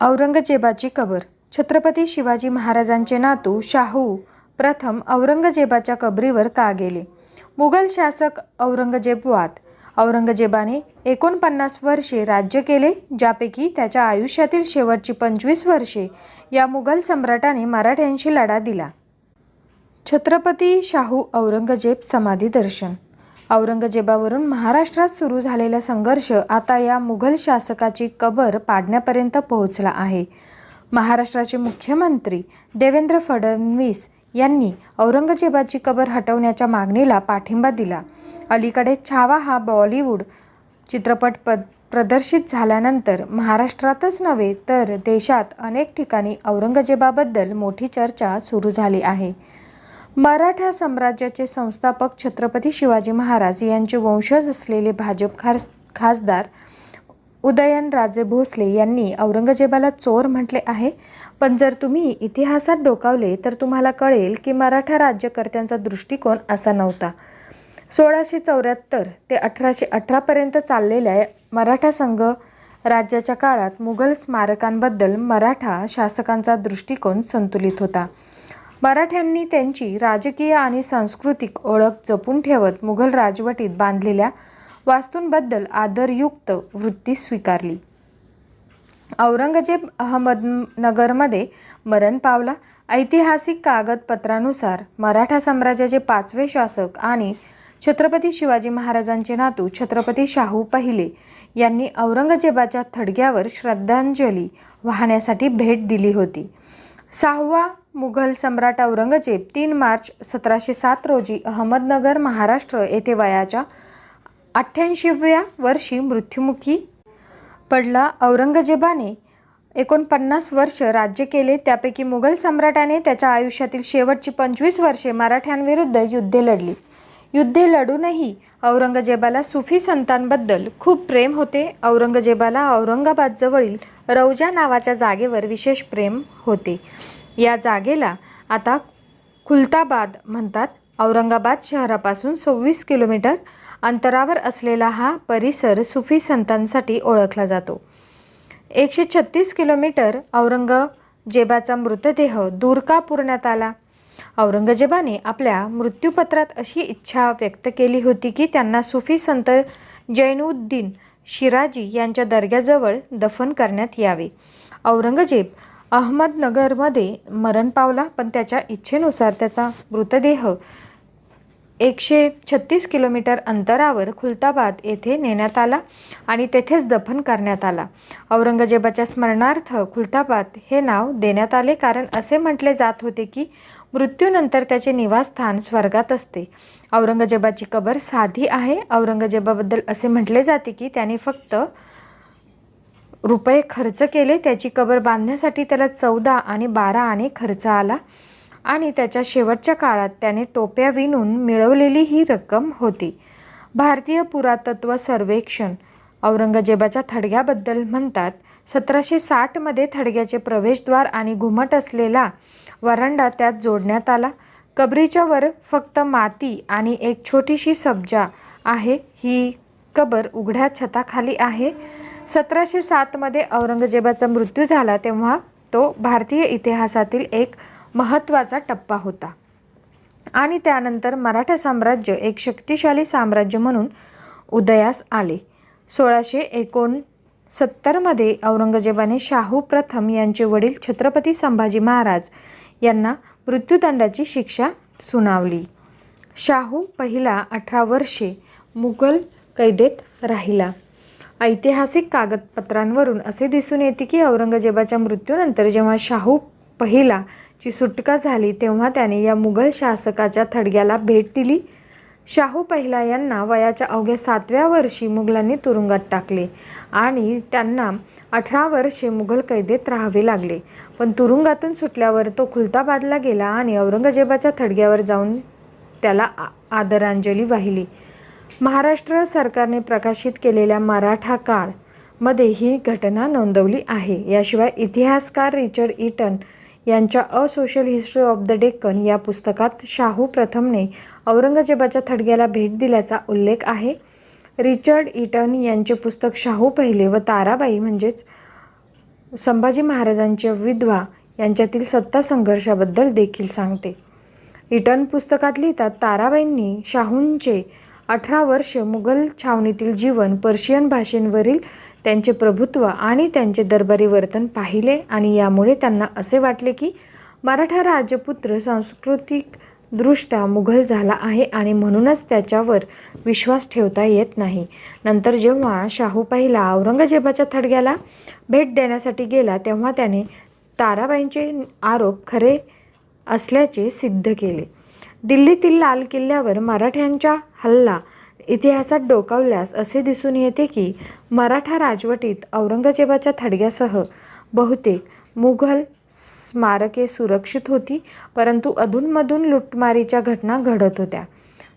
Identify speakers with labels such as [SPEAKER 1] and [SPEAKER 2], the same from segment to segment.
[SPEAKER 1] औरंगजेबाची कबर. छत्रपती शिवाजी महाराजांचे नातू शाहू प्रथम औरंगजेबाच्या कबरीवर का गेले? मुघल शासक औरंगजेब वाद. औरंगजेबाने एकोणपन्नास वर्षे राज्य केले ज्यापैकी त्याच्या आयुष्यातील शेवटची पंचवीस वर्षे या मुघल सम्राटाने मराठ्यांशी लढा दिला. छत्रपती शाहू औरंगजेब समाधी दर्शन. औरंगजेबावरून महाराष्ट्रात सुरू झालेला संघर्ष आता या मुघल शासकाची कबर पाडण्यापर्यंत पोहोचला आहे. महाराष्ट्राचे मुख्यमंत्री देवेंद्र फडणवीस यांनी औरंगजेबाची कबर हटवण्याच्या मागणीला पाठिंबा दिला. अलीकडे छावा हा बॉलिवूड चित्रपट पद प्रदर्शित झाल्यानंतर महाराष्ट्रातच नव्हे तर देशात अनेक ठिकाणी औरंगजेबाबद्दल मोठी चर्चा सुरू झाली आहे. मराठा साम्राज्याचे संस्थापक छत्रपती शिवाजी महाराज यांचे वंशज असलेले भाजप खास खासदार उदयनराजे भोसले यांनी औरंगजेबाला चोर म्हटले आहे. पण जर तुम्ही इतिहासात डोकावले तर तुम्हाला कळेल की मराठा राज्यकर्त्यांचा दृष्टिकोन असा नव्हता. सोळाशे चौऱ्याहत्तर ते अठराशे अठरापर्यंत चाललेल्या मराठा संघ राज्याच्या काळात मुघल स्मारकांबद्दल मराठा शासकांचा दृष्टिकोन संतुलित होता. मराठ्यांनी त्यांची राजकीय आणि सांस्कृतिक ओळख जपून ठेवत मुघल राजवटीत बांधलेल्या वास्तूंबद्दल आदरयुक्त वृत्ती स्वीकारली. औरंगजेब अहमदनगरमध्ये मरण पावला. ऐतिहासिक कागदपत्रानुसार मराठा साम्राज्याचे पाचवे शासक आणि छत्रपती शिवाजी महाराजांचे नातू छत्रपती शाहू पहिले यांनी औरंगजेबाच्या थडग्यावर श्रद्धांजली वाहण्यासाठी भेट दिली होती. सहावा मुघल सम्राट औरंगजेब तीन मार्च सतराशे सात रोजी अहमदनगर महाराष्ट्र येथे वयाच्या अठ्ठ्याऐंशीव्या वर्षी मृत्युमुखी पडला. औरंगजेबाने एकोणपन्नास वर्ष राज्य केले. त्यापैकी मुघल सम्राटाने त्याच्या आयुष्यातील शेवटची पंचवीस वर्षे मराठ्यांविरुद्ध युद्धे लढली. युद्धे लढूनही औरंगजेबाला सुफी संतांबद्दल खूप प्रेम होते. औरंगजेबाला औरंगाबादजवळील रौजा नावाच्या जागेवर विशेष प्रेम होते. या जागेला आता खुलताबाद म्हणतात. औरंगाबाद शहरापासून सव्वीस किलोमीटर अंतरावर असलेला हा परिसर सुफी संतांसाठी ओळखला जातो. एकशे छत्तीस किलोमीटर औरंगजेबाचा मृतदेह दूर का पुरण्यात आला. औरंगजेबाने आपल्या मृत्यूपत्रात अशी इच्छा व्यक्त केली होती की त्यांना सुफी संत जैनुद्दीन शिराजी यांच्या दर्ग्याजवळ दफन करण्यात यावे. औरंगजेब अहमदनगरमध्ये मरण पावला पण त्याच्या इच्छेनुसार त्याचा मृतदेह एकशे छत्तीस किलोमीटर अंतरावर खुलताबाद येथे नेण्यात आला आणि तेथेच दफन करण्यात आला. औरंगजेबाच्या स्मरणार्थ खुलताबाद हे नाव देण्यात आले कारण असे म्हटले जात होते की मृत्यूनंतर त्याचे निवासस्थान स्वर्गात असते. औरंगजेबाची कबर साधी आहे. औरंगजेबाबद्दल असे म्हटले जाते की त्याने फक्त रुपये खर्च केले. त्याची कबर बांधण्यासाठी त्याला चौदा आणि बारा आणे खर्च आला आणि त्याच्या शेवटच्या काळात त्याने टोप्या विणून मिळवलेली ही रक्कम होती. भारतीय पुरातत्व सर्वेक्षण औरंगजेबाच्या थडग्याबद्दल म्हणतात सतराशे साठमध्ये थडग्याचे प्रवेशद्वार आणि घुमट असलेला वरांडा त्यात जोडण्यात आला. कबरीच्या वर फक्त माती आणि एक छोटीशी सब्जा आहे. ही कबर उघड्या छताखाली आहे. सतराशे सातमध्ये औरंगजेबाचा मृत्यू झाला तेव्हा तो भारतीय इतिहासातील एक महत्त्वाचा टप्पा होता. आणि त्यानंतर मराठा साम्राज्य एक शक्तिशाली साम्राज्य म्हणून उदयास आले. सोळाशे एकोणसत्तरमध्ये औरंगजेबाने शाहू प्रथम यांचे वडील छत्रपती संभाजी महाराज यांना मृत्यूदंडाची शिक्षा सुनावली. शाहू पहिला अठरा वर्षे मुघल कैदेत राहिला. ऐतिहासिक कागदपत्रांवरून असे दिसून येते की औरंगजेबाच्या मृत्यूनंतर जेव्हा शाहू पहिला ची सुटका झाली तेव्हा त्याने या मुघल शासकाच्या थडग्याला भेट दिली. शाहू पहिला यांना वयाच्या अवघ्या सातव्या वर्षी मुघलांनी तुरुंगात टाकले आणि त्यांना अठरा वर्षे मुघल कैदेत राहावे लागले. पण तुरुंगातून सुटल्यावर तो खुलताबादला गेला आणि औरंगजेबाच्या थडग्यावर जाऊन त्याला आदरांजली वाहिली. महाराष्ट्र सरकारने प्रकाशित केलेल्या मराठा काळमध्ये ही घटना नोंदवली आहे. याशिवाय इतिहासकार रिचर्ड इटन यांच्या a social history of the Deccan या पुस्तकात शाहू प्रथमने औरंगजेबाच्या थडग्याला भेट दिल्याचा उल्लेख आहे. रिचर्ड इटन यांचे पुस्तक शाहू पहिले व ताराबाई म्हणजेच संभाजी महाराजांच्या विधवा यांच्यातील सत्ता संघर्षाबद्दल देखील सांगते. इटन पुस्तकात लिहितात ताराबाईंनी शाहूंचे अठरा वर्ष मुघल छावणीतील जीवन पर्शियन भाषेंवरील त्यांचे प्रभुत्व आणि त्यांचे दरबारी वर्तन पाहिले आणि यामुळे त्यांना असे वाटले की मराठा राजपुत्र सांस्कृतिक दृष्ट्या मुघल झाला आहे आणि म्हणूनच त्याच्यावर विश्वास ठेवता येत नाही. नंतर जेव्हा शाहू पहिला औरंगजेबाच्या थडग्याला भेट देण्यासाठी गेला तेव्हा त्याने ताराबाईंचे आरोप खरे असल्याचे सिद्ध केले. दिल्लीतील लाल किल्ल्यावर मराठ्यांचा हल्ला इतिहासात डोकावल्यास असे दिसून येते की मराठा राजवटीत औरंगजेबाच्या थडग्यासह बहुतेक मुघल स्मारके सुरक्षित होती परंतु अधूनमधून लुटमारीच्या घटना घडत होत्या.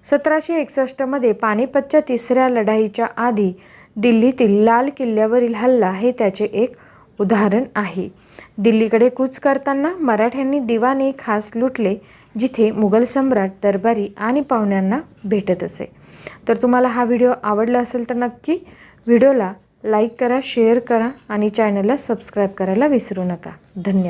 [SPEAKER 1] सतराशे एकसष्टमध्ये पानिपतच्या तिसऱ्या लढाईच्या आधी दिल्लीतील लाल किल्ल्यावरील हल्ला हे त्याचे एक उदाहरण आहे. दिल्लीकडे कूच करताना मराठ्यांनी दिवाने खास लुटले जिथे मुघल सम्राट दरबारी आणि पाहुण्यांना भेटत असे. तर तुम्हाला हा व्हिडिओ आवडला असेल तर नक्की व्हिडिओला लाईक करा शेअर करा आणि चॅनलला सबस्क्राईब करायला विसरू नका. धन्यवाद.